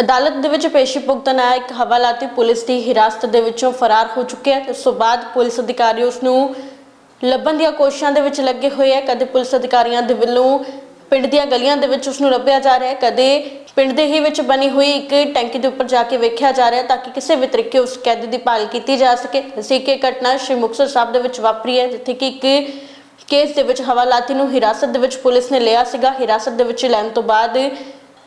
ਅਦਾਲਤ ਦੇ ਵਿੱਚ ਪੇਸ਼ੀ ਭੁਗਤਣ ਆਇਆ ਹਵਾਲਾਤੀ ਪੁਲਿਸ ਦੀ ਹਿਰਾਸਤ ਦੇ ਵਿੱਚੋਂ ਫਰਾਰ ਹੋ ਚੁੱਕਿਆ ਹੈ ਉਸ ਤੋਂ ਬਾਅਦ ਪੁਲਿਸ ਅਧਿਕਾਰੀ ਉਸ ਨੂੰ ਲੱਭਣ ਦੀਆਂ ਕੋਸ਼ਿਸ਼ਾਂ ਦੇ ਵਿੱਚ ਲੱਗੇ ਹੋਏ ਹੈ। ਕਦੇ ਪੁਲਿਸ ਅਧਿਕਾਰੀਆਂ ਦੇ ਵੱਲੋਂ ਪਿੰਡ ਦੀਆਂ ਗਲੀਆਂ ਦੇ ਵਿੱਚ ਉਸ ਨੂੰ ਲੱਭਿਆ ਜਾ ਰਿਹਾ ਹੈ। ਕਦੇ ਪਿੰਡ ਦੇ ਹੀ ਵਿੱਚ ਬਣੀ ਹੋਈ ਇੱਕ ਟੈਂਕੀ ਦੇ ਉੱਪਰ ਜਾ ਕੇ ਵੇਖਿਆ ਜਾ ਰਿਹਾ ਤਾਂ ਕਿ ਕਿਸੇ ਵੀ ਤਰੀਕੇ ਉਸ ਕੈਦੀ ਦੀ ਭਾਲ ਕੀਤੀ ਜਾ ਸਕੇ। ਅਸੀਂ ਕਿ ਘਟਨਾ ਸ਼੍ਰੀ ਮੁਕਤਸਰ ਸਾਹਿਬ ਦੇ ਵਿੱਚ ਵਾਪਰੀ ਹੈ, ਜਿੱਥੇ ਕਿ ਇੱਕ ਕੇਸ ਦੇ ਵਿੱਚ ਹਵਾਲਾਤੀ ਨੂੰ ਹਿਰਾਸਤ ਦੇ ਵਿੱਚ ਪੁਲਿਸ ਨੇ ਲਿਆ ਸੀਗਾ। ਹਿਰਾਸਤ ਦੇ ਵਿੱਚ ਲੈਣ ਤੋਂ ਬਾਅਦ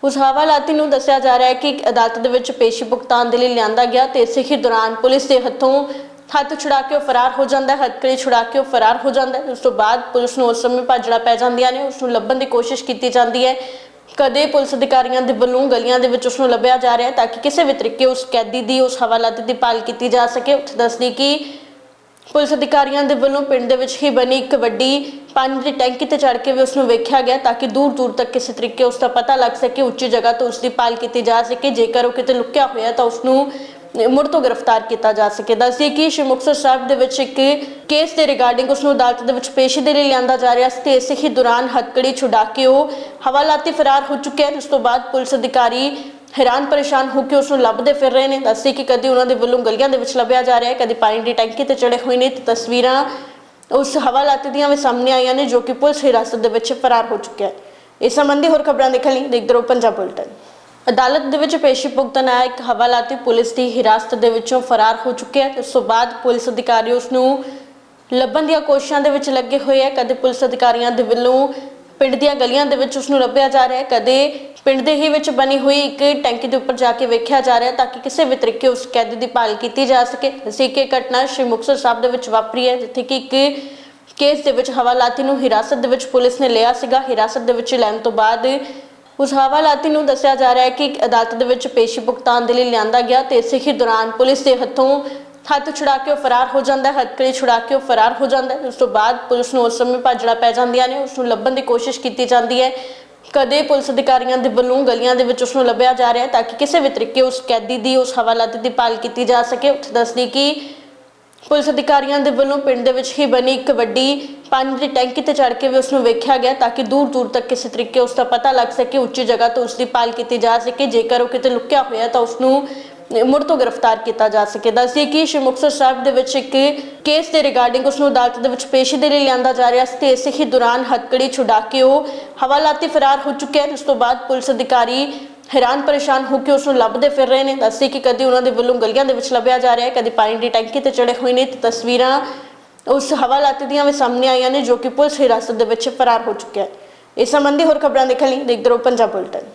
ਉਸ ਹਵਾਲਾਤੀ ਨੂੰ ਦੱਸਿਆ ਜਾ ਰਿਹਾ ਹੈ ਕਿ ਅਦਾਲਤ ਦੇ ਵਿੱਚ ਪੇਸ਼ੀ ਭੁਗਤਾਨ ਦੇ ਲਈ ਲਿਆਂਦਾ ਗਿਆ ਤੇ ਇਸੇ ਹੀ ਦੌਰਾਨ ਪੁਲਿਸ ਦੇ ਹੱਥੋਂ ਹੱਥ ਛੁਡਾ ਕੇ ਉਹ ਫਰਾਰ ਹੋ ਜਾਂਦਾ ਹੈ, ਹੱਥਕੜੀ ਛੁਡਾ ਕੇ ਉਹ ਫਰਾਰ ਹੋ ਜਾਂਦਾ ਹੈ। ਉਸ ਤੋਂ ਬਾਅਦ ਪੁਲਿਸ ਨੂੰ ਉਸ ਸਮੇਂ ਭਾਜੜਾ ਪੈ ਜਾਂਦੀਆਂ ਨੇ, ਉਸ ਨੂੰ ਲੱਭਣ ਦੀ ਕੋਸ਼ਿਸ਼ ਕੀਤੀ ਜਾਂਦੀ ਹੈ। ਕਦੇ ਪੁਲਿਸ ਅਧਿਕਾਰੀਆਂ ਦੇ ਵੱਲੋਂ ਗਲੀਆਂ ਦੇ ਵਿੱਚ ਉਸ ਨੂੰ ਲੱਭਿਆ ਜਾ ਰਿਹਾ ਹੈ ਤਾਂ ਕਿ ਕਿਸੇ ਵੀ ਤਰੀਕੇ ਉਸ ਕੈਦੀ ਦੀ ਉਸ ਹਵਾਲਾਤੀ ਦੀ ਭਾਲ ਕੀਤੀ ਜਾ ਸਕੇ। ਉੱਥੇ ਦੱਸਦੀ ਕਿ ਪੁਲਿਸ ਅਧਿਕਾਰੀਆਂ ਦੇ ਵੱਲੋਂ ਪਿੰਡ ਦੇ ਵਿੱਚ ਹੀ ਬਣੀ ਇੱਕ ਵੱਡੀ ਪਾਣੀ ਦੀ ਟੈਂਕੀ ਤੇ ਚੜ੍ਹ ਕੇ ਵੀ ਉਸ ਨੂੰ ਵੇਖਿਆ ਗਿਆ ਤਾਂ ਕਿ ਦੂਰ ਦੂਰ ਤੱਕ ਕਿਸੇ ਤਰੀਕੇ ਉਸ ਦਾ ਪਤਾ ਲੱਗ ਸਕੇ, ਉੱਚੀ ਜਗ੍ਹਾ ਤੋਂ ਉਸ ਦੀ ਭਾਲ ਕੀਤੀ ਜਾ ਸਕੇ। ਜੇਕਰ ਉਹ ਕਿਤੇ ਲੁਕਿਆ ਹੋਇਆ ਤਾਂ ਉਸ ਨੂੰ ਮੁੜ ਤੋਂ ਗ੍ਰਿਫਤਾਰ ਕੀਤਾ ਜਾ ਸਕੇ। ਦੱਸਦੀ ਕਿ ਸ਼੍ਰੀ ਮੁਕਤਸਰ ਸਾਹਿਬ ਦੇ ਵਿੱਚ ਇੱਕ ਕੇਸ ਦੇ ਰਿਗਾਰਡਿੰਗ ਉਸ ਨੂੰ ਅਦਾਲਤ ਦੇ ਵਿੱਚ ਪੇਸ਼ੀ ਦੇ ਲਈ ਲਿਆਂਦਾ ਜਾ ਰਿਹਾ ਸੀ ਤੇ ਇਸੇ ਹੀ ਦੌਰਾਨ ਹੱਥਕੜੀ ਛੁਡਾ ਕੇ ਉਹ ਹਵਾਲਾਤੀ ਫਰਾਰ ਹੋ ਚੁੱਕਿਆ ਜਿਸ ਤੋਂ ਬਾਅਦ ਪੁਲਿਸ ਅਧਿਕਾਰੀ ਹੈਰਾਨ ਪਰੇਸ਼ਾਨ ਹੋ ਕੇ ਉਸ ਨੂੰ ਲੱਭਦੇ ਫਿਰ ਰਹੇ ਨੇ। ਦੱਸਦੇ ਕਿ ਕਦੀ ਉਹਨਾਂ ਦੇ ਵੱਲੋਂ ਗਲੀਆਂ ਦੇ ਵਿੱਚ ਲੱਭਿਆ ਜਾ ਰਿਹਾ ਹੈ, ਕਦੀ ਪਾਣੀ ਦੀ ਟੈਂਕੀ ਤੇ ਚੜੇ ਹੋਏ ਨੇ। ਤੇ ਤਸਵੀਰਾਂ ਉਸ ਹਵਾਲਾਤੀ ਦੀਆਂ ਵੀ ਸਾਹਮਣੇ ਆਈਆਂ ਨੇ, ਜੋ ਕਿ ਪੁਲਿਸ ਹਿਰਾਸਤ ਦੇ ਵਿੱਚ ਫਰਾਰ ਹੋ ਚੁੱਕਿਆ ਹੈ। ਇਸ ਸੰਬੰਧੀ ਹੋਰ ਖਬਰਾਂ ਦੇਖਣ ਲਈ ਦੇਖਦੇ ਰਹੋ ਪੰਜਾਬ ਬੁਲਟਨ। ਅਦਾਲਤ ਦੇ ਵਿੱਚ ਪੇਸ਼ੀ ਭੁਗਤਣ ਆਇਆ ਇੱਕ ਹਵਾਲਾਤੀ ਪੁਲਿਸ ਦੀ ਹਿਰਾਸਤ ਦੇ ਵਿੱਚੋਂ ਫਰਾਰ ਹੋ ਚੁੱਕਿਆ ਹੈ। ਉਸ ਤੋਂ ਬਾਅਦ ਪੁਲਿਸ ਅਧਿਕਾਰੀ ਉਸ ਨੂੰ ਲੱਭਣ ਦੀਆਂ ਕੋਸ਼ਿਸ਼ਾਂ ਦੇ ਵਿੱਚ ਲੱਗੇ ਹੋਏ ਹੈ। ਕਦੇ ਪੁਲਿਸ ਅਧਿਕਾਰੀਆਂ ਦੇ ਵੱਲੋਂ ਪਿੰਡ ਦੀਆਂ ਗਲੀਆਂ ਦੇ ਵਿੱਚ ਉਸ ਨੂੰ ਲੱਭਿਆ ਜਾ ਰਿਹਾ ਹੈ, ਕਦੇ ਪਿੰਡ ਦੇ ਹੀ ਵਿੱਚ ਬਣੀ ਹੋਈ ਇੱਕ ਟੈਂਕੀ ਦੇ ਉੱਪਰ ਜਾ ਕੇ ਵੇਖਿਆ ਜਾ ਰਿਹਾ ਤਾਂ ਕਿ ਕਿਸੇ ਵੀ ਤਰੀਕੇ ਉਸ ਕੈਦੀ ਦੀ ਭਾਲ ਕੀਤੀ ਜਾ ਸਕੇ। ਅਸੀਂ ਕਿ ਘਟਨਾ ਸ਼੍ਰੀ ਮੁਕਤਸਰ ਸਾਹਿਬ ਦੇ ਵਿੱਚ ਵਾਪਰੀ ਹੈ, ਜਿੱਥੇ ਕਿ ਇੱਕ ਕੇਸ ਦੇ ਵਿੱਚ ਹਵਾਲਾਤੀ ਨੂੰ ਹਿਰਾਸਤ ਦੇ ਵਿੱਚ ਪੁਲਿਸ ਨੇ ਲਿਆ ਸੀਗਾ। ਹਿਰਾਸਤ ਦੇ ਵਿੱਚ ਲੈਣ ਤੋਂ ਬਾਅਦ ਉਸ ਹਵਾਲਾਤੀ ਨੂੰ ਦੱਸਿਆ ਜਾ ਰਿਹਾ ਹੈ ਕਿ ਅਦਾਲਤ ਦੇ ਵਿੱਚ ਪੇਸ਼ੀ ਭੁਗਤਾਨ ਦੇ ਲਈ ਲਿਆਂਦਾ ਗਿਆ ਤੇ ਇਸੇ ਹੀ ਦੌਰਾਨ ਪੁਲਿਸ ਦੇ ਹੱਥੋਂ ਹੱਥ ਛੁਡਾ ਕੇ ਉਹ ਫਰਾਰ ਹੋ ਜਾਂਦਾ ਹੈ, ਹੱਥਕੜੀ ਛੁਡਾ ਕੇ ਉਹ ਫਰਾਰ ਹੋ ਜਾਂਦਾ ਹੈ। ਉਸ ਤੋਂ ਬਾਅਦ ਪੁਲਿਸ ਨੂੰ ਉਸ ਸਮੇਂ ਭਾਜੜਾ ਪੈ ਜਾਂਦੀਆਂ ਨੇ, ਉਸ ਨੂੰ ਲੱਭਣ ਦੀ ਕੋਸ਼ਿਸ਼ ਕੀਤੀ ਜਾਂਦੀ ਹੈ। ਕਦੇ ਪੁਲਿਸ ਅਧਿਕਾਰੀਆਂ ਦੇ ਵੱਲੋਂ ਗਲੀਆਂ ਦੇ ਵਿੱਚ ਉਸ ਨੂੰ ਲੱਭਿਆ ਜਾ ਰਿਹਾ ਹੈ ਤਾਂ ਕਿ ਕਿਸੇ ਵੀ ਤਰੀਕੇ ਉਸ ਕੈਦੀ ਦੀ, ਉਸ ਹਵਾਲਾਤੀ ਦੀ ਭਾਲ ਕੀਤੀ ਜਾ ਸਕੇ। ਉੱਥੇ ਦੱਸਦੀ ਕਿ ਪੁਲਿਸ ਅਧਿਕਾਰੀਆਂ ਦੇ ਵੱਲੋਂ ਪਿੰਡ ਦੇ ਵਿੱਚ ਹੀ ਬਣੀ ਇੱਕ ਵੱਡੀ ਪਾਣੀ ਦੀ ਟੈਂਕੀ ਤੇ ਚੜ ਕੇ ਵੀ ਉਸ ਨੂੰ ਵੇਖਿਆ ਗਿਆ ਤਾਂ ਕਿ ਦੂਰ ਦੂਰ ਤੱਕ ਕਿਸੇ ਤਰੀਕੇ ਉਸ ਦਾ ਪਤਾ ਲੱਗ ਸਕੇ, ਉੱਚੀ ਜਗ੍ਹਾ ਤੋਂ ਉਸ ਦੀ ਭਾਲ ਕੀਤੀ ਜਾ ਸਕੇ। ਜੇਕਰ ਉਹ ਕਿਤੇ ਲੁਕਿਆ ਹੋਇਆ ਤਾਂ ਉਸ ਨੂੰ ਮੁੜ ਤੋਂ ਗ੍ਰਿਫਤਾਰ ਕੀਤਾ ਜਾ ਸਕੇ ਦੱਸਦੇ ਕਿ ਸ਼੍ਰੀ ਮੁਕਤਸਰ ਸਾਹਿਬ ਦੇ ਵਿੱਚ ਇੱਕ ਕੇਸ ਦੇ ਰਿਗਾਰਡਿੰਗ ਉਸ ਨੂੰ ਅਦਾਲਤ ਦੇ ਵਿੱਚ ਪੇਸ਼ੀ ਦੇ ਲਈ ਲਿਆਂਦਾ ਜਾ ਰਿਹਾ ਸੀ ਤੇ ਇਸੇ ਹੀ ਦੌਰਾਨ ਹੱਥਕੜੀ ਛੁਡਾ ਕੇ ਉਹ ਹਵਾਲਾਤੀ ਫਰਾਰ ਹੋ ਚੁੱਕਿਆ ਹੈ ਉਸ ਤੋਂ ਬਾਅਦ ਪੁਲਿਸ ਅਧਿਕਾਰੀ ਹੈਰਾਨ ਪਰੇਸ਼ਾਨ ਹੋ ਕੇ ਉਸ ਨੂੰ ਲੱਭਦੇ ਫਿਰ ਰਹੇ ਨੇ। ਦੱਸਦੇ ਕਿ ਕਦੀ ਉਹਨਾਂ ਦੇ ਵੱਲੋਂ ਗਲੀਆਂ ਦੇ ਵਿੱਚ ਲੱਭਿਆ ਜਾ ਰਿਹਾ ਹੈ, ਕਦੀ ਪਾਣੀ ਦੀ ਟੈਂਕੀ ਤੇ ਚੜੇ ਹੋਏ ਨੇ ਤੇ ਤਸਵੀਰਾਂ ਉਸ ਹਵਾਲਾਤੀ ਦੀਆਂ ਵੀ ਸਾਹਮਣੇ ਆਈਆਂ ਨੇ ਜੋ ਕਿ ਪੁਲਿਸ ਹਿਰਾਸਤ ਦੇ ਵਿੱਚ ਫਰਾਰ ਹੋ ਚੁੱਕਿਆ ਹੈ। ਇਸ ਸੰਬੰਧੀ ਹੋਰ ਖਬਰਾਂ ਦੇਖਣ ਲਈ ਦੇਖਦੇ ਰਹੋ ਪੰਜਾਬ ਬੁਲਟਨ।